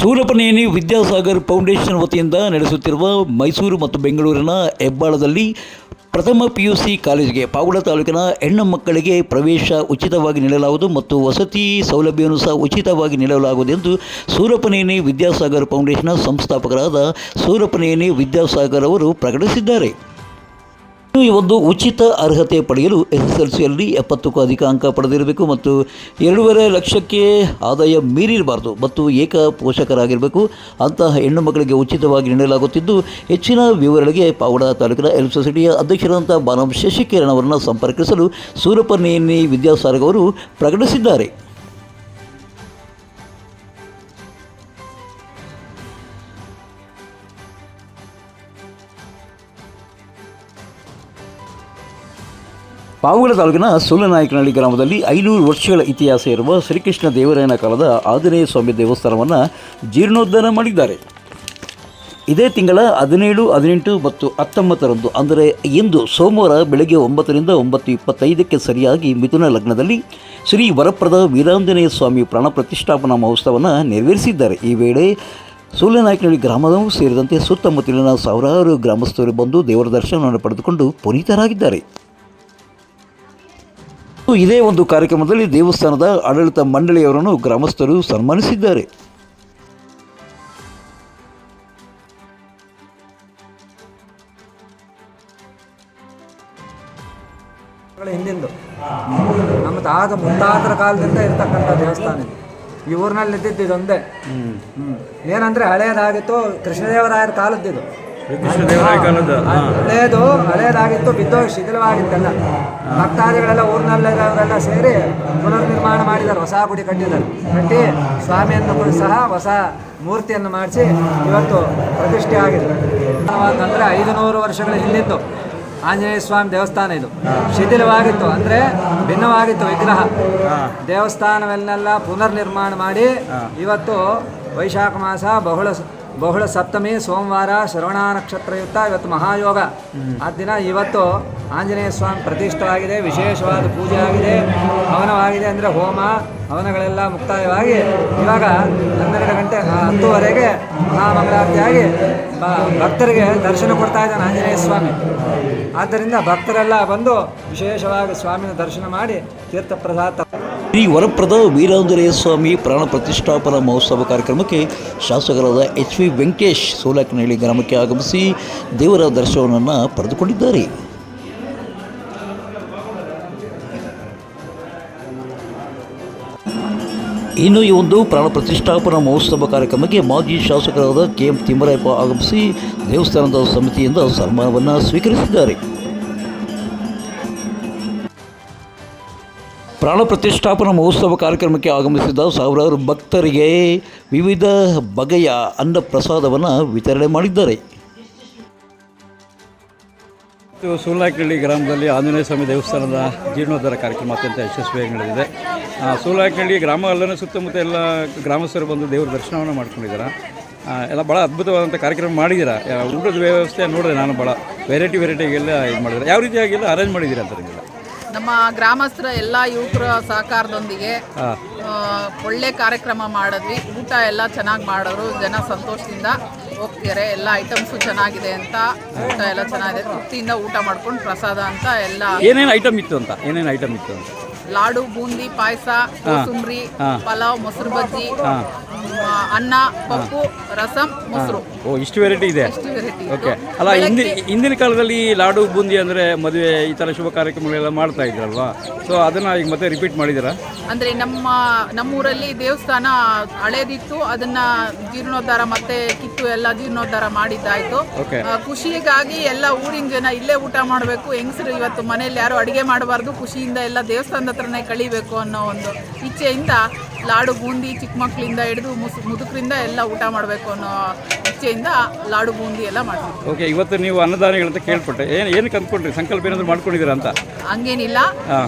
ಸೂರಪನೇನಿ Vidyasagar foundation ವತಿಯಿಂದ ನಡೆಸುತ್ತಿರುವ ಮೈಸೂರು ಮತ್ತು ಬೆಂಗಳೂರಿನ ಹೆಬ್ಬಾಳದಲ್ಲಿ ಪ್ರಥಮ ಪಿ ಯು ಸಿ ಕಾಲೇಜಿಗೆ ಪಾವುಡ ತಾಲೂಕಿನ ಹೆಣ್ಣು ಮಕ್ಕಳಿಗೆ ಪ್ರವೇಶ ಉಚಿತವಾಗಿ ನೀಡಲಾಗುವುದು ಮತ್ತು ವಸತಿ ಸೌಲಭ್ಯವನ್ನು ಸಹ ಉಚಿತವಾಗಿ ನೀಡಲಾಗುವುದು ಎಂದು ಸೂರಪನೇನಿ ವಿದ್ಯಾಸಾಗರ್ ಫೌಂಡೇಶನ್ನ ಸಂಸ್ಥಾಪಕರಾದ ಸೂರಪನೇನಿ ವಿದ್ಯಾಸಾಗರ್ ಅವರು ಪ್ರಕಟಿಸಿದ್ದಾರೆ. ಈ ಒಂದು ಉಚಿತ ಅರ್ಹತೆ ಪಡೆಯಲು ಎಸ್ ಎಸ್ ಎಲ್ ಸಿಯಲ್ಲಿ ಎಪ್ಪತ್ತಕ್ಕೂ ಅಧಿಕ ಅಂಕ ಪಡೆದಿರಬೇಕು ಮತ್ತು ಎರಡೂವರೆ ಲಕ್ಷಕ್ಕೆ ಆದಾಯ ಮೀರಿರಬಾರ್ದು ಮತ್ತು ಏಕ ಪೋಷಕರಾಗಿರಬೇಕು ಅಂತಹ ಹೆಣ್ಣು ಮಕ್ಕಳಿಗೆ ಉಚಿತವಾಗಿ ನೀಡಲಾಗುತ್ತಿದ್ದು, ಹೆಚ್ಚಿನ ವಿವರಗಳಿಗೆ ಪಾವಡ ತಾಲೂಕಿನ ಎಲ್ ಸೊಸೈಟಿಯ ಅಧ್ಯಕ್ಷರಾದಂಥ ಬಾನಂ ಶಶಿಕಿರಣ್ ಅವರನ್ನು ಸಂಪರ್ಕಿಸಲು ಸೂರಪನೇನಿ ವಿದ್ಯಾಸಾಗರ್ ಅವರು ಪ್ರಕಟಿಸಿದ್ದಾರೆ. ಪಾವಗಡ ತಾಲೂಕಿನ ಸೋಲನಾಯಕನಹಳ್ಳಿ ಗ್ರಾಮದಲ್ಲಿ ಐನೂರು ವರ್ಷಗಳ ಇತಿಹಾಸ ಇರುವ ಶ್ರೀಕೃಷ್ಣ ದೇವರಾಯನ ಕಾಲದ ಆಂಜನೇಯ ಸ್ವಾಮಿ ದೇವಸ್ಥಾನವನ್ನು ಜೀರ್ಣೋದ್ಧಾರ ಮಾಡಿದ್ದಾರೆ. ಇದೇ ತಿಂಗಳ ಹದಿನೇಳು, ಹದಿನೆಂಟು ಮತ್ತು ಹತ್ತೊಂಬತ್ತರಂದು, ಅಂದರೆ ಇಂದು ಸೋಮವಾರ ಬೆಳಗ್ಗೆ ಒಂಬತ್ತರಿಂದ ಒಂಬತ್ತು ಇಪ್ಪತ್ತೈದಕ್ಕೆ ಸರಿಯಾಗಿ ಮಿಥುನ ಲಗ್ನದಲ್ಲಿ ಶ್ರೀ ವರಪ್ರದ ವೀರಾಂಜನೇಯ ಸ್ವಾಮಿ ಪ್ರಾಣ ಪ್ರತಿಷ್ಠಾಪನಾ ಮಹೋತ್ಸವವನ್ನು ನೆರವೇರಿಸಿದ್ದಾರೆ. ಈ ವೇಳೆ ಸೂಲ್ಯನಾಯಕನಹಳ್ಳಿ ಗ್ರಾಮದವೂ ಸೇರಿದಂತೆ ಸುತ್ತಮುತ್ತಲಿನ ಸಾವಿರಾರು ಗ್ರಾಮಸ್ಥರು ಬಂದು ದೇವರ ದರ್ಶನವನ್ನು ಪಡೆದುಕೊಂಡು ಪುನೀತರಾಗಿದ್ದಾರೆ. ಇದೇ ಒಂದು ಕಾರ್ಯಕ್ರಮದಲ್ಲಿ ದೇವಸ್ಥಾನದ ಆಡಳಿತ ಮಂಡಳಿಯವರನ್ನು ಗ್ರಾಮಸ್ಥರು ಸನ್ಮಾನಿಸಿದ್ದಾರೆ. ಹಿಂದಿಂದು. ನಮ್ಮ ತಾತ ಮುಂತಾದ್ರ ಕಾಲದಿಂದ ಇರ್ತಕ್ಕಂಥ ದೇವಸ್ಥಾನ ಇದು. ಈ ಊರಿನಲ್ಲಿ ಇದ್ದಿದ್ದು ಇದೊಂದೇ. ಹ್ಮ್. ಏನಂದ್ರೆ ಹಳೆಯದಾಗಿತ್ತು ಕೃಷ್ಣದೇವರಾಯರ ಕಾಲದ್ದಿದು. ಕಾಲದ ಹಳೆಯದು ಹಳೆಯದಾಗಿತ್ತು ಬಿದ್ದೋಗಿ ಶಿಥಿಲವಾಗಿತ್ತಲ್ಲ. ಭಕ್ತಾದಿಗಳೆಲ್ಲ ಊರಿನಲ್ಲಿರೋರೆಲ್ಲ ಸೇರಿ ಪುನರ್ನಿರ್ಮಾಣ ಮಾಡಿದ್ದಾರೆ ಹೊಸ ಗುಡಿ ಕಟ್ಟಿದ್ದಾರೆ. ಕಟ್ಟಿ ಸ್ವಾಮಿಯನ್ನು ಕೂಡ ಸಹ ಹೊಸ ಮೂರ್ತಿಯನ್ನು ಮಾಡಿಸಿ ಇವತ್ತು ಪ್ರತಿಷ್ಠೆ ಆಗಿದೆ. ಅಂದರೆ ಐದು ನೂರು ವರ್ಷಗಳ ಹಿಂದಿದ್ದು ಆಂಜನೇಯ ಸ್ವಾಮಿ ದೇವಸ್ಥಾನ ಇದು. ಶಿಥಿಲವಾಗಿತ್ತು ಅಂದರೆ ಭಿನ್ನವಾಗಿತ್ತು ವಿಗ್ರಹ. ದೇವಸ್ಥಾನವನ್ನೆಲ್ಲ ಪುನರ್ನಿರ್ಮಾಣ ಮಾಡಿ ಇವತ್ತು ವೈಶಾಖ ಮಾಸ ಬಹುಳ ಬಹುಳ ಸಪ್ತಮಿ ಸೋಮವಾರ ಶ್ರವಣ ನಕ್ಷತ್ರಯುಕ್ತ ಇವತ್ತು ಮಹಾಯೋಗ. ಆ ದಿನ ಇವತ್ತು ಆಂಜನೇಯ ಸ್ವಾಮಿ ಪ್ರತಿಷ್ಠವಾಗಿದೆ ವಿಶೇಷವಾದ ಪೂಜೆ ಆಗಿದೆ ಹವನವಾಗಿದೆ ಅಂದರೆ ಹೋಮ ಹವನಗಳೆಲ್ಲ ಮುಕ್ತಾಯವಾಗಿ ಇವಾಗ ಹನ್ನೆರಡು ಗಂಟೆ ಹತ್ತುವರೆಗೆ ಮಹಾಮಂಗಳಾರತಿಯಾಗಿ ಭಕ್ತರಿಗೆ ದರ್ಶನ ಕೊಡ್ತಾ ಇದ್ದಾನೆ ಆಂಜನೇಯ ಸ್ವಾಮಿ. ಆದ್ದರಿಂದ ಭಕ್ತರೆಲ್ಲ ಬಂದು ವಿಶೇಷವಾಗಿ ಸ್ವಾಮಿನ ದರ್ಶನ ಮಾಡಿ ತೀರ್ಥ ಪ್ರಸಾದ ಶ್ರೀ ವರಪ್ರದ ವೀರಾಂಜನೇಯ ಸ್ವಾಮಿ ಪ್ರಾಣ ಪ್ರತಿಷ್ಠಾಪನಾ ಮಹೋತ್ಸವ ಕಾರ್ಯಕ್ರಮಕ್ಕೆ ಶಾಸಕರಾದ ಎಚ್ ವಿ ವೆಂಕಟೇಶ್ ಸೋಲಾಕನಹಳ್ಳಿ ಗ್ರಾಮಕ್ಕೆ ಆಗಮಿಸಿ ದೇವರ ದರ್ಶನವನ್ನು ಪಡೆದುಕೊಂಡಿದ್ದಾರೆ. ಇನ್ನು ಈ ಒಂದು ಪ್ರಾಣ ಪ್ರತಿಷ್ಠಾಪನಾ ಮಹೋತ್ಸವ ಕಾರ್ಯಕ್ರಮಕ್ಕೆ ಮಾಜಿ ಶಾಸಕರಾದ ಕೆ ಎಂ ತಿಮ್ಮರಾಯಪ್ಪ ಆಗಮಿಸಿ ದೇವಸ್ಥಾನದ ಸಮಿತಿಯಿಂದ ಸನ್ಮಾನವನ್ನು ಸ್ವೀಕರಿಸಿದ್ದಾರೆ. ಪ್ರಾಣ ಪ್ರತಿಷ್ಠಾಪನಾ ಮಹೋತ್ಸವ ಕಾರ್ಯಕ್ರಮಕ್ಕೆ ಆಗಮಿಸಿದ ಸಾವಿರಾರು ಭಕ್ತರಿಗೆ ವಿವಿಧ ಬಗೆಯ ಅನ್ನ ಪ್ರಸಾದವನ್ನು ವಿತರಣೆ ಮಾಡಿದ್ದಾರೆ. ಇವತ್ತು ಸೂಲಾಕಿಳ್ಳಿ ಗ್ರಾಮದಲ್ಲಿ ಆಂಜನೇಯ ಸ್ವಾಮಿ ದೇವಸ್ಥಾನದ ಜೀರ್ಣೋದ್ಧಾರ ಕಾರ್ಯಕ್ರಮ ಅತ್ಯಂತ ಯಶಸ್ವಿಯಾಗಿ ನಡೆದಿದೆ. ಸೂಲಾಕಿಳ್ಳಿ ಗ್ರಾಮ ಅಲ್ಲೇ ಸುತ್ತಮುತ್ತ ಎಲ್ಲ ಗ್ರಾಮಸ್ಥರು ಬಂದು ದೇವರ ದರ್ಶನವನ್ನು ಮಾಡ್ಕೊಂಡಿದ್ದಾರೆ. ಎಲ್ಲ ಭಾಳ ಅದ್ಭುತವಾದಂಥ ಕಾರ್ಯಕ್ರಮ ಮಾಡಿದ್ದೀರಾ? ಊಟದ ವ್ಯವಸ್ಥೆ ನೋಡಿದೆ ನಾನು ಭಾಳ ವೆರೈಟಿ ವೆರೈಟಿಗೆಲ್ಲ ಇದು ಮಾಡಿದ್ದಾರೆ. ಯಾವ ರೀತಿಯಾಗಿಲ್ಲ ಅರೇಂಜ್ ಮಾಡಿದ್ದೀರಾ ಅಂತ ನಿಮ್ಗೆಲ್ಲ ನಮ್ಮ ಗ್ರಾಮಸ್ಥರ ಎಲ್ಲ ಯುವಕರ ಸಹಕಾರದೊಂದಿಗೆ ಒಳ್ಳೆ ಕಾರ್ಯಕ್ರಮ ಮಾಡಿದ್ವಿ. ಊಟ ಎಲ್ಲ ಚೆನ್ನಾಗಿ ಮಾಡಿದ್ರು ಜನ ಸಂತೋಷದಿಂದ ಹೋಗ್ತಿದ್ದಾರೆ ಎಲ್ಲ ಐಟಮ್ಸು ಚೆನ್ನಾಗಿದೆ ಅಂತ ಊಟ ಎಲ್ಲ ಚೆನ್ನಾಗಿದೆ. ತೃಪ್ತಿಯಿಂದ ಊಟ ಮಾಡ್ಕೊಂಡು ಪ್ರಸಾದ ಅಂತ ಎಲ್ಲ ಏನೇನು ಐಟಮ್ ಇತ್ತು ಅಂತ? ಏನೇನು ಐಟಮ್ ಇತ್ತು ಅಂತ? ಲಾಡು ಬೂಂದಿ ಪಾಯಸ ಕೋಸುಂಬ್ರಿ ಪಲಾವ್ ಮೊಸರು ಬಜ್ಜಿ ಅನ್ನ ಪಪ್ಪು ರಸಂ ಮೊಸರು. ಓ ಇಷ್ಟು ವೆರೈಟಿ ಇದೆ. ಇಷ್ಟು ವೆರೈಟಿ ಓಕೆ ಅಲ್ಲ ಹಿಂದಿ ಹಿಂದಿನ ಕಾಲದಲ್ಲಿ ಲಾಡು ಬೂಂದಿ ಅಂದರೆ ಮದುವೆ ಈ ಥರ ಶುಭ ಕಾರ್ಯಕ್ರಮಗಳೆಲ್ಲ ಮಾಡ್ತಾ ಇದ್ರಲ್ವಾ? ಸೊ ಅದನ್ನು ಈಗ ಮತ್ತೆ ರಿಪೀಟ್ ಮಾಡಿದ್ದೀರಾ? ಅಂದ್ರೆ ನಮ್ಮ ನಮ್ಮೂರಲ್ಲಿ ದೇವಸ್ಥಾನ ಹಳೇದಿತ್ತು ಅದನ್ನ ಜೀರ್ಣೋದ್ಧಾರ ಮತ್ತೆ ಕಿತ್ತು ಎಲ್ಲ ಜೀರ್ಣೋದ್ಧಾರ ಮಾಡಿದ್ದಾಯಿತು. ಖುಷಿಗಾಗಿ ಎಲ್ಲ ಊರಿನ ಜನ ಇಲ್ಲೇ ಊಟ ಮಾಡಬೇಕು ಹೆಂಗಸರು ಇವತ್ತು ಮನೆಯಲ್ಲಿ ಯಾರು ಅಡುಗೆ ಮಾಡಬಾರ್ದು ಖುಷಿಯಿಂದ ಎಲ್ಲ ದೇವಸ್ಥಾನದ ಹತ್ರನೇ ಕಳಿಬೇಕು ಅನ್ನೋ ಒಂದು ಇಚ್ಛೆಯಿಂದ ಲಾಡು ಬೂಂದಿ ಚಿಕ್ಕ ಮಕ್ಕಳಿಂದ ಹಿಡಿದು ಮುಸ್ ಮುದುಕರಿಂದ ಎಲ್ಲ ಊಟ ಮಾಡಬೇಕು ಅನ್ನೋ ಇಚ್ಛೆಯಿಂದ ಲಾಡು ಬೂಂದಿ ಎಲ್ಲ ಮಾಡ್ತೀವಿ. ಓಕೆ ಇವತ್ತು ನೀವು ಅನ್ನದಾನಿಗಳಂತ ಕೇಳ್ಪಟ್ಟೆ. ಏನು ಏನಕ್ಕೆ ಅಂದ್ಕೊಂಡ್ರಿ ಸಂಕಲ್ಪ ಏನಾದರೂ ಮಾಡ್ಕೊಂಡಿದ್ದೀರಾ ಅಂತ? ಹಂಗೇನಿಲ್ಲ. ಆ,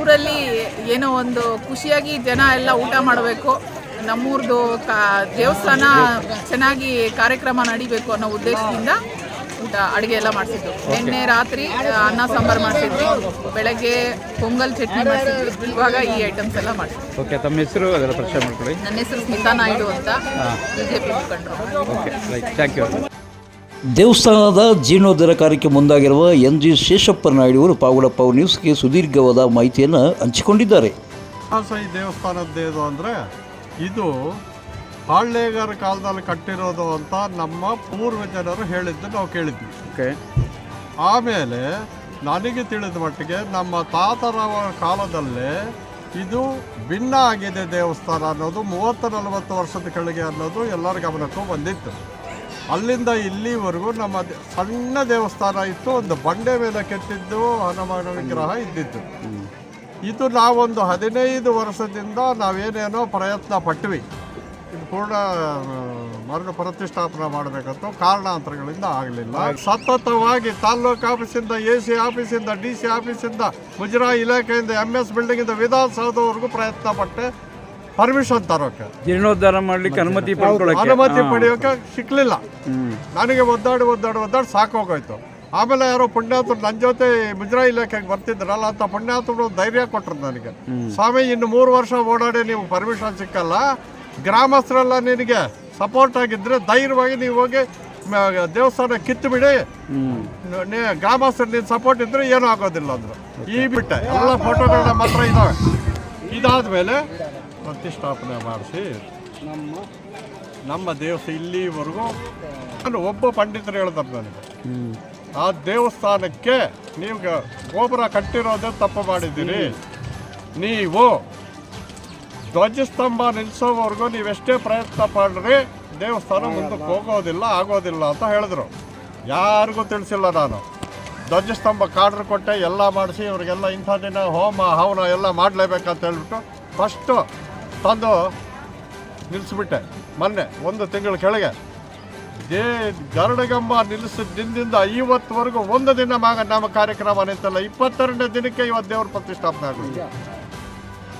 ಊರಲ್ಲಿ ಏನೋ ಒಂದು ಖುಷಿಯಾಗಿ ಜನ ಎಲ್ಲ ಊಟ ಮಾಡಬೇಕು. ನಮ್ಮೂರದು ಕಾ ದೇವಸ್ಥಾನ. ಚೆನ್ನಾಗಿ ಕಾರ್ಯಕ್ರಮ ನಡಿಬೇಕು ಅನ್ನೋ ಉದ್ದೇಶದಿಂದ ಊಟ ಅಡುಗೆ ಎಲ್ಲ ಮಾಡಿಸಿದ್ದು. ನಿನ್ನೆ ರಾತ್ರಿ ಅನ್ನ ಸಾಂಬಾರು ಮಾಡಿಸಿದ್ವಿ. ಬೆಳಗ್ಗೆ ಪೊಂಗಲ್ ಚಟ್ನಿ ಮಾಡಿಸಿದ್ವಿ. ಇವಾಗ ಈ ಐಟಮ್ಸ್ ಎಲ್ಲ ಮಾಡಿಸಿದ್ವಿ. ಓಕೆ ತಮ್ಮ ಹೆಸರು? ಅದೆಲ್ಲ ಪರಿಚಯ ಮಾಡ್ಕೊಳ್ಳಿ. ನನ್ನ ಹೆಸರು ಸ್ಮಿತಾ ನಾಯ್ಡು ಅಂತ ಬಿಜೆಪಿ ಮುಖಂಡರು. ಓಕೆ ರೈಟ್ ಥ್ಯಾಂಕ್ ಯು ದೇವಸ್ಥಾನದ ಜೀರ್ಣೋದ್ಧಾರ ಕಾರ್ಯಕ್ಕೆ ಮುಂದಾಗಿರುವ ಎನ್ ಜಿ ಶೇಷಪ್ಪ ನಾಯ್ಡು ಅವರು ಪಾವಗಡಪ್ಪ ನ್ಯೂಸ್ಗೆ ಸುದೀರ್ಘವಾದ ಮಾಹಿತಿಯನ್ನು ಹಂಚಿಕೊಂಡಿದ್ದಾರೆ. ಈ ದೇವಸ್ಥಾನದ್ದೇನು ಅಂದರೆ ಇದು ಪಾಳ್ಯಗಾರ ಕಾಲದಲ್ಲಿ ಕಟ್ಟಿರೋದು ಅಂತ ನಮ್ಮ ಪೂರ್ವಜನರು ಹೇಳಿದ್ದು ನಾವು ಕೇಳಿದ್ವಿ. ಓಕೆ. ಆಮೇಲೆ ನನಗೆ ತಿಳಿದ ಮಟ್ಟಿಗೆ ನಮ್ಮ ತಾತರವರ ಕಾಲದಲ್ಲೇ ಇದು ಭಿನ್ನ ಆಗಿದೆ ದೇವಸ್ಥಾನ ಅನ್ನೋದು ಮೂವತ್ತು ನಲವತ್ತು ವರ್ಷದ ಕೆಳಗೆ ಅನ್ನೋದು ಎಲ್ಲರ ಗಮನಕ್ಕೂ ಬಂದಿತ್ತು. ಅಲ್ಲಿಂದ ಇಲ್ಲಿವರೆಗೂ ನಮ್ಮ ಸಣ್ಣ ದೇವಸ್ಥಾನ ಇತ್ತು ಒಂದು ಬಂಡೆ ಮೇಲೆ ಕೆತ್ತಿದ್ದು ಹನುಮಾನ ವಿಗ್ರಹ ಇದ್ದಿತ್ತು. ಇದು ನಾವೊಂದು ಹದಿನೈದು ವರ್ಷದಿಂದ ನಾವೇನೇನೋ ಪ್ರಯತ್ನ ಪಟ್ವಿ. ಇದು ಪೂರ್ಣ ಮಾರ್ಗ ಪ್ರತಿಷ್ಠಾಪನೆ ಮಾಡಬೇಕಂತ ಕಾರಣಾಂತರಗಳಿಂದ ಆಗಲಿಲ್ಲ. ಸತತವಾಗಿ ತಾಲ್ಲೂಕು ಆಫೀಸಿಂದ ಎ ಸಿ ಆಫೀಸಿಂದ ಡಿ ಸಿ ಆಫೀಸಿಂದ ಮುಜರಾಯಿ ಇಲಾಖೆಯಿಂದ ಎಂ ಎಸ್ ಬಿಲ್ಡಿಂಗಿಂದ ವಿಧಾನಸೌಧವರೆಗೂ ಪ್ರಯತ್ನ ಪಟ್ಟೆ ಪರ್ಮಿಷನ್ ತರೋಕೆ. ಜೀರ್ಣೋದ್ಧಾರ ಮಾಡಲಿಕ್ಕೆ ಅನುಮತಿ ಅನುಮತಿ ಪಡೆಯೋಕೆ ಸಿಕ್ಕಲಿಲ್ಲ ನನಗೆ ಒದ್ದಾಡಿ ಒದ್ದಾಡಿ ಒದ್ದಾಡಿ ಸಾಕೋಗೋಯ್ತು. ಆಮೇಲೆ ಯಾರೋ ಪುಣ್ಯಾತರು ನನ್ನ ಜೊತೆ ಮುಜರಾ ಇಲಾಖೆಗೆ ಬರ್ತಿದ್ರಲ್ಲ ಅಂತ ಪುಣ್ಯಾತರು ಧೈರ್ಯ ಕೊಟ್ಟರು ನನಗೆ. ಸ್ವಾಮಿ ಇನ್ನು ಮೂರು ವರ್ಷ ಓಡಾಡಿ ನೀವು ಪರ್ಮಿಷನ್ ಸಿಕ್ಕಲ್ಲ. ಗ್ರಾಮಸ್ಥರೆಲ್ಲ ನಿನಗೆ ಸಪೋರ್ಟ್ ಆಗಿದ್ರೆ ಧೈರ್ಯವಾಗಿ ನೀವು ಹೋಗಿ ದೇವಸ್ಥಾನ ಕಿತ್ತು ಬಿಡಿ. ಗ್ರಾಮಸ್ಥರು ನೀನು ಸಪೋರ್ಟ್ ಇದ್ರೆ ಏನೂ ಆಗೋದಿಲ್ಲ ಅಂದರು. ಈ ಬಿಟ್ಟೆ ಎಲ್ಲ ಫೋಟೋಗಳನ್ನ ಮಾತ್ರ ಇದ್ದಾವೆ ಇದಾದ್ಮೇಲೆ ಪ್ರತಿಷ್ಠಾಪನೆ ಮಾಡಿಸಿ ನಮ್ಮ ನಮ್ಮ ದೇವಸ್ಥಾನ ಇಲ್ಲಿವರೆಗೂ ನಾನು ಒಬ್ಬ ಪಂಡಿತರು ಹೇಳ್ತಾರೆ ನನಗೆ. ಆ ದೇವಸ್ಥಾನಕ್ಕೆ ನೀವು ಗೋಪುರ ಕಟ್ಟಿರೋದೇ ತಪ್ಪು ಮಾಡಿದ್ದೀರಿ. ನೀವು ಧ್ವಜಸ್ತಂಭ ನಿಲ್ಲಿಸೋವರೆಗೂ ನೀವೆಷ್ಟೇ ಪ್ರಯತ್ನ ಪಡ್ರಿ ದೇವಸ್ಥಾನ ಮುಂದಕ್ಕೆ ಹೋಗೋದಿಲ್ಲ ಆಗೋದಿಲ್ಲ ಅಂತ ಹೇಳಿದ್ರು. ಯಾರಿಗೂ ತಿಳಿಸಿಲ್ಲ ನಾನು. ಧ್ವಜಸ್ತಂಭ ಕಾಡ್ರ್ ಕೊಟ್ಟೆ ಎಲ್ಲ ಮಾಡಿಸಿ ಇವ್ರಿಗೆಲ್ಲ ಇಂಥ ದಿನ ಹೋಮ ಹವನ ಎಲ್ಲ ಮಾಡಲೇಬೇಕಂತ ಹೇಳ್ಬಿಟ್ಟು ಫಸ್ಟು ತಂದು ನಿಲ್ಲಿಸ್ಬಿಟ್ಟೆ. ಮೊನ್ನೆ ಒಂದು ತಿಂಗಳ ಕೆಳಗೆ. ದೇ ಗರುಡಗಂಬ ನಿಲ್ಲಿಸಿದ ದಿನದಿಂದ ಇವತ್ತುವರೆಗೂ ಒಂದು ದಿನ ಮಾಗ ನಮ್ಮ ಕಾರ್ಯಕ್ರಮ ನಿಂತಲ್ಲ ಇಪ್ಪತ್ತೆರಡನೇ ದಿನಕ್ಕೆ ಇವತ್ತು ದೇವ್ರ ಪ್ರತಿಷ್ಠಾಪನೆ ಆಗುತ್ತೆ.